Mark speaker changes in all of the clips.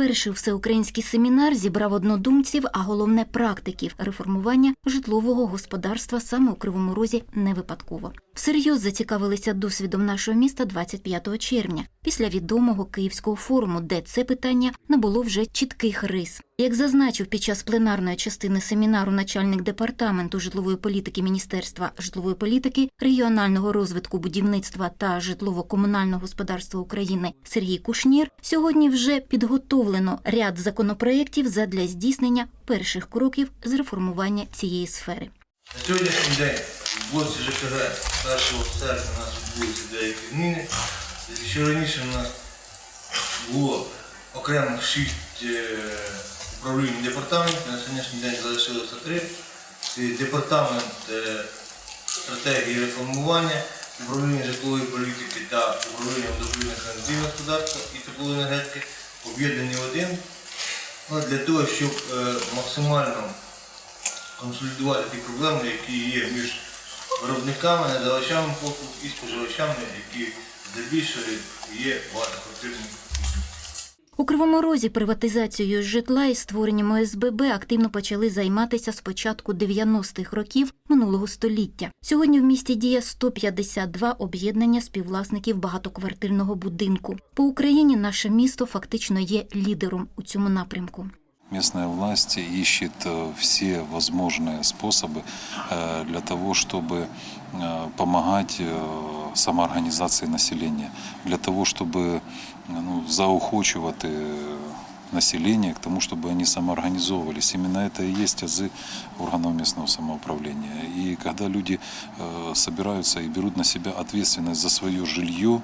Speaker 1: Перший всеукраїнський семінар зібрав однодумців, а головне практиків реформування житлового господарства саме у Кривому Розі не випадково. Всерйоз зацікавилися досвідом нашого міста 25 червня, після відомого київського форуму, де це питання набуло вже чітких рис. Як зазначив під час пленарної частини семінару начальник департаменту житлової політики Міністерства житлової політики, регіонального розвитку будівництва та житлово-комунального господарства України Сергій Кушнір, сьогодні вже підготовлено ряд законопроєктів задля здійснення перших кроків з реформування цієї сфери.
Speaker 2: На сьогоднішній день в блоці ЖКГ 1 серпня у нас відбулися деякі зміни. Якщо раніше у нас було окремих шість е, управлінь департаментів, на сьогоднішній день залишилося три. Це департамент е, стратегії реформування, управління житлової політики та управління водопровідних енергійного господарства і теплоенергетики об'єднані один Ну, для того, щоб е, максимально консолідувати ті проблеми, які є між виробниками, надавачами послуг і споживачами, які здебільшого є багатоквартирні.
Speaker 1: Кривому Розі приватизацією житла і створенням ОСББ активно почали займатися з початку 90-х років минулого століття. Сьогодні в місті діє 152 об'єднання співвласників багатоквартирного будинку. По Україні наше місто фактично є лідером у цьому напрямку.
Speaker 3: Местная власть ищет э, все возможные способы э, для того, чтобы э, помогать самоорганизации населения, для того, чтобы ну, заохочувати население к тому, чтобы они самоорганизовывались. Именно это и есть азы органов местного самоуправления. И когда люди собираются и берут на себя ответственность за свое жилье,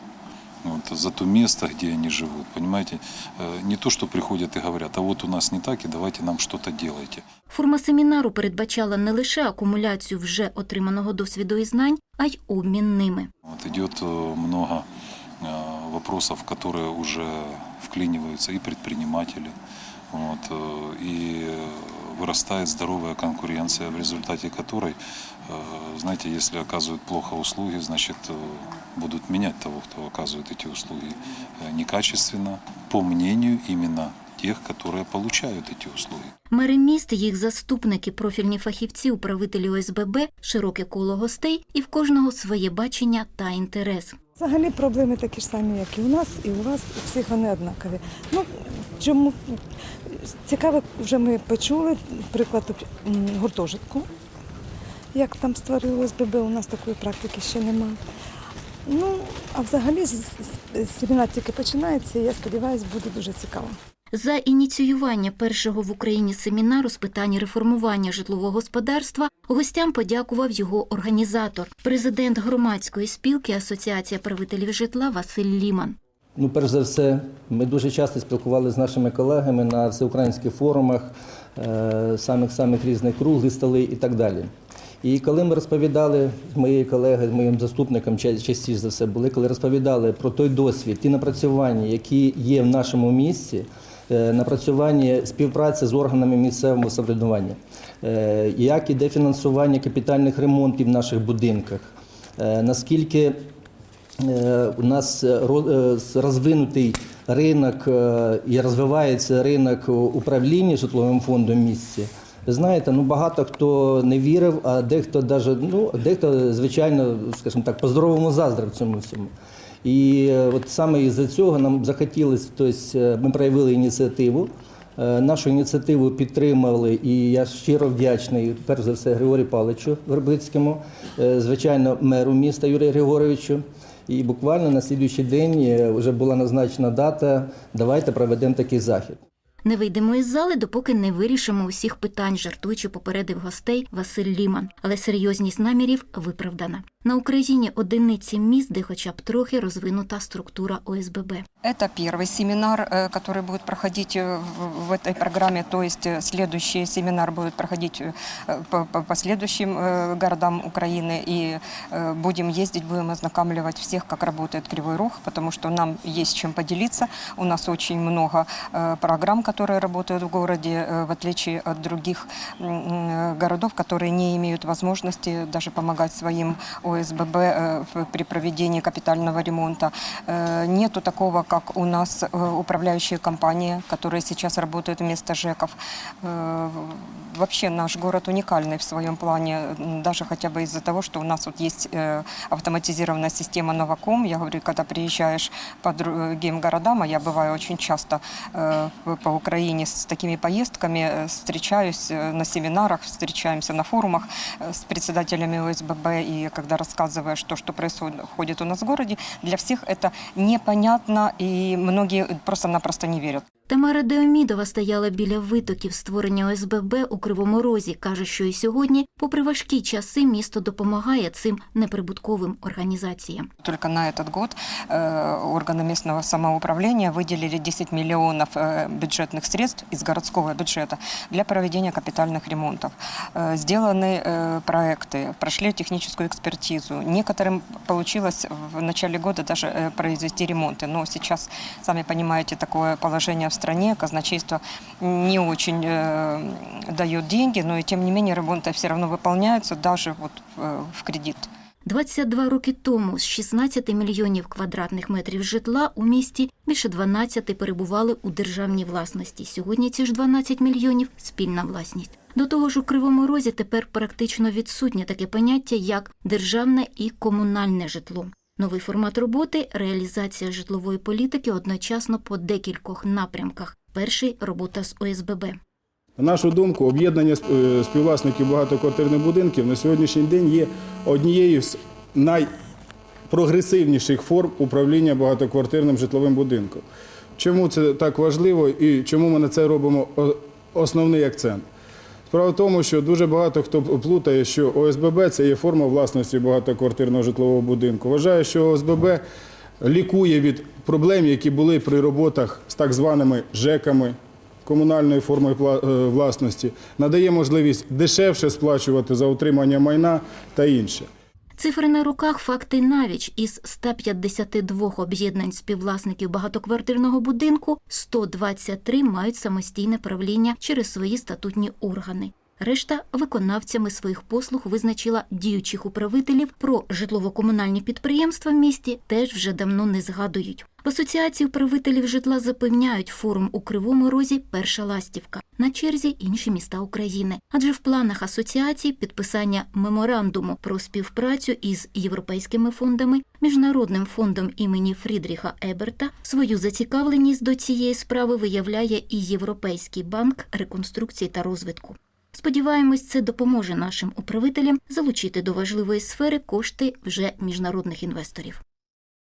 Speaker 3: вот, за то место, где они живут, понимаете, Э, не то, что приходят и говорят, а вот у нас не так, и давайте нам что-то делайте.
Speaker 1: Форма семінару передбачала не лише акумуляцію вже отриманого досвіду і знань, а й обмін ними.
Speaker 3: Вот идет э, много э, вопросов, в которые уже вклиниваются и предприниматели, вот, э, и вырастает здоровая конкуренция, в результате которой, э, знаете, если оказывают плохо услуги, значит, э, будут менять того, кто оказывает эти услуги э, некачественно, по мнению именно тех, которые получают эти услуги.
Speaker 1: Мери міст, їх заступники, профільні фахівці, управителі ОСББ, широке коло гостей і в кожного своє бачення та інтерес.
Speaker 4: Взагалі проблеми такі ж самі, як і у нас, і у вас, у всіх вони однакові. Ну, чому цікаво, вже ми почули приклад гуртожитку. Як там створили ББ, у нас такої практики ще немає. Ну, а взагалі семінар тільки починається, і я сподіваюся, буде дуже цікаво.
Speaker 1: За ініціювання першого в Україні семінару з питань реформування житлового господарства гостям подякував його організатор, президент громадської спілки Асоціація правителів житла Василь Ліман.
Speaker 5: Ну, перш за все, ми дуже часто спілкувалися з нашими колегами на всеукраїнських форумах, е, самих самих різних круглих столи і так далі. І коли ми розповідали, мої колеги, моїм заступникам ча- частіше за все були, коли розповідали про той досвід, ті напрацювання, які є в нашому місті, е, напрацювання співпраці з органами місцевого самоврядування, е, як іде фінансування капітальних ремонтів в наших будинках, е, наскільки Е, У нас е, е, розвинутий ринок е, і розвивається ринок управління житловим фондом в місті. Ви знаєте, ну багато хто не вірив, а дехто даже, ну, дехто, звичайно, скажімо так, по-здоровому заздрив цьому всьому. І е, от саме із-за цього нам захотілося, тобто е, ми проявили ініціативу. Е, Нашу ініціативу підтримали, і я щиро вдячний, перш за все, Григорію Павловичу Вербицькому, звичайно, меру міста Юрію Григоровичу. І буквально на слідуючий день вже була назначена дата. Давайте проведемо такий захід.
Speaker 1: Не вийдемо із зали, допоки не вирішимо усіх питань, жартуючи попередив гостей Василь Ліман. Але серйозність намірів виправдана. На Україні одиниці міст, де хоча б трохи розвинута структура ОСББ.
Speaker 6: Это первый семинар, э, который будет проходить э, в в этой программе, то есть э, следующий семинар будет проходить э, по по последующим э, городам Украины. И э, будем ездить, будем ознакомливать всех, как работает Кривой Рог, потому что нам есть чем поделиться. У нас очень много э, программ, которые работают в городе, э, в отличие от других м, э, городов, которые не имеют возможности даже помогать своим ОСББ Э, в- при проведении капитального ремонта. Э, Нету такого, как у нас э, управляющие компании, которые сейчас работают вместо ЖЭКов. Э, Вообще наш город уникальный в своем плане, даже хотя бы из-за того, что у нас вот есть э, автоматизированная система Новаком. Я говорю, когда приезжаешь по другим городам, а я бываю очень часто э, по Украине с такими поездками, э, встречаюсь э, на семинарах, встречаемся на форумах э, с председателями ОСББ, и когда рассказываешь что, что происходит у нас в городе, для всех это непонятно, и многие просто-напросто не верят.
Speaker 1: Тамара Деомідова стояла біля витоків створення ОСББ у Кривому Розі. Каже, що і сьогодні, попри важкі часи, місто допомагає цим неприбутковим організаціям.
Speaker 6: Только на этот год э, органы местного самоуправления выделили 10 миллионов э, бюджетных средств из городского бюджета для проведения капитальных ремонтов. Э, сделаны э, проекты, прошли техническую экспертизу. Некоторым получилось в начале года даже э, произвести ремонты, но сейчас, сами понимаете, такое положение в стране, казначейство не очень э, дает деньги, но и тем не менее ремонты все равно выполняются даже вот э, в кредит.
Speaker 1: 22 роки тому з 16 мільйонів квадратних метрів житла у місті більше 12 перебували у державній власності. Сьогодні ці ж 12 мільйонів спільна власність. До того ж, у Кривому Розі тепер практично відсутнє таке поняття, як державне і комунальне житло. Новий формат роботи реалізація житлової політики одночасно по декількох напрямках. Перший робота з ОСББ.
Speaker 7: На нашу думку, об'єднання е, співвласників багатоквартирних будинків на сьогоднішній день є однією з найпрогресивніших форм управління багатоквартирним житловим будинком. Чому це так важливо і чому ми на це робимо основний акцент? Справа в тому, що дуже багато хто плутає, що ОСББ це є форма власності багатоквартирного житлового будинку. Вважає, що ОСББ лікує від проблем, які були при роботах з так званими ЖЕКами, комунальною формою е, власності, надає можливість дешевше сплачувати за утримання майна та інше.
Speaker 1: Цифри на руках, факти навіч. Із 152 об'єднань співвласників багатоквартирного будинку 123 мають самостійне правління через свої статутні органи. Решта виконавцями своїх послуг визначила діючих управителів про житлово-комунальні підприємства в місті теж вже давно не згадують. В асоціації управителів житла запевняють форум у Кривому Розі перша ластівка. На черзі інші міста України. Адже в планах асоціації підписання меморандуму про співпрацю із європейськими фондами, міжнародним фондом імені Фрідріха Еберта свою зацікавленість до цієї справи виявляє і Європейський банк реконструкції та розвитку. Сподіваємось, це допоможе нашим управителям залучити до важливої сфери кошти вже міжнародних інвесторів.